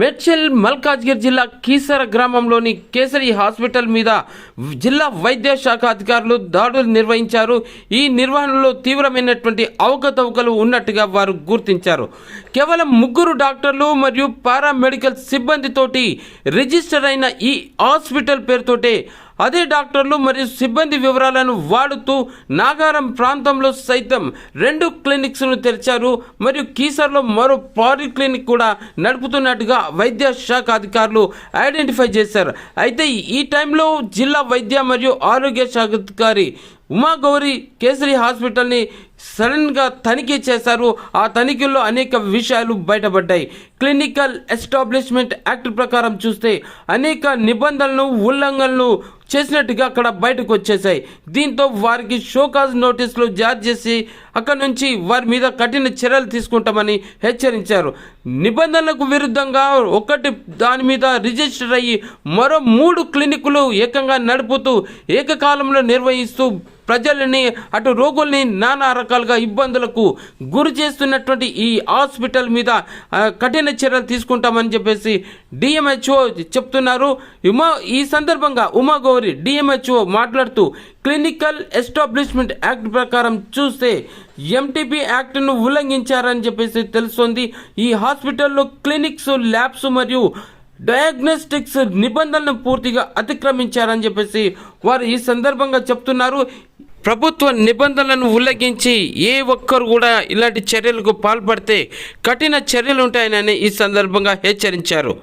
మేడ్చల్ మల్కాజ్గిరి జిల్లా కీసర గ్రామంలోని కేసరి హాస్పిటల్ మీద జిల్లా వైద్య శాఖ అధికారులు దాడులు నిర్వహించారు. ఈ నిర్వహణలో తీవ్రమైనటువంటి అవకతవకలు ఉన్నట్టుగా వారు గుర్తించారు. కేవలం ముగ్గురు డాక్టర్లు మరియు పారామెడికల్ సిబ్బందితోటి రిజిస్టర్ అయిన ఈ హాస్పిటల్ పేరుతోటే అదే డాక్టర్లు మరియు సిబ్బంది వివరాలను వాడుతూ నాగారం ప్రాంతంలో సైతం రెండు క్లినిక్స్ను తెరిచారు. మరియు కీసర్లో మరో పాలిక్లినిక్ కూడా నడుపుతున్నట్టుగా వైద్య శాఖ అధికారులు ఐడెంటిఫై చేశారు. అయితే ఈ టైంలో జిల్లా వైద్య మరియు ఆరోగ్య శాఖ అధికారి ఉమా గౌరి కేసరి హాస్పిటల్ని సడన్గా తనిఖీ చేశారు. ఆ తనిఖీల్లో అనేక విషయాలు బయటపడ్డాయి. క్లినికల్ ఎస్టాబ్లిష్మెంట్ యాక్ట్ ప్రకారం చూస్తే అనేక నిబంధనలు ఉల్లంఘనలు చేసినట్టుగా అక్కడ బయటకు వచ్చేసాయి దీంతో వారికి షోకాజ్ నోటీసులు జారీ చేసి అక్కడ నుంచి వారి మీద కఠిన చర్యలు తీసుకుంటామని హెచ్చరించారు. నిబంధనలకు విరుద్ధంగా ఒకటి దాని మీద రిజిస్టర్ అయ్యి మరో మూడు క్లినిక్లు ఏకంగా నడుపుతూ ఏకకాలంలో నిర్వహిస్తూ ప్రజలని అటు రోగుల్ని నానా రకాలుగా ఇబ్బందులకు గురి చేస్తున్నటువంటి ఈ హాస్పిటల్ మీద కఠిన చర్యలు తీసుకుంటామని చెప్పేసి డిఎంహెచ్ఓ చెప్తున్నారు. ఉమా ఈ సందర్భంగా ఉమా గౌరి డిఎంహెచ్ఓ మాట్లాడుతూ క్లినికల్ ఎస్టాబ్లిష్మెంట్ యాక్ట్ ప్రకారం చూస్తే ఎంటీపీ యాక్ట్ను ఉల్లంఘించారని చెప్పేసి తెలుస్తోంది. ఈ హాస్పిటల్లో క్లినిక్స్ ల్యాబ్స్ మరియు డయాగ్నోస్టిక్స్ నిబంధనలను పూర్తిగా అతిక్రమించారని చెప్పేసి వారు ఈ సందర్భంగా చెప్తున్నారు. ప్రభుత్వ నిబంధనలను ఉల్లంఘించి ఏ ఒక్కరు కూడా ఇలాంటి చర్యలకు పాల్పడితే కఠిన చర్యలు ఉంటాయని ఈ సందర్భంగా హెచ్చరించారు.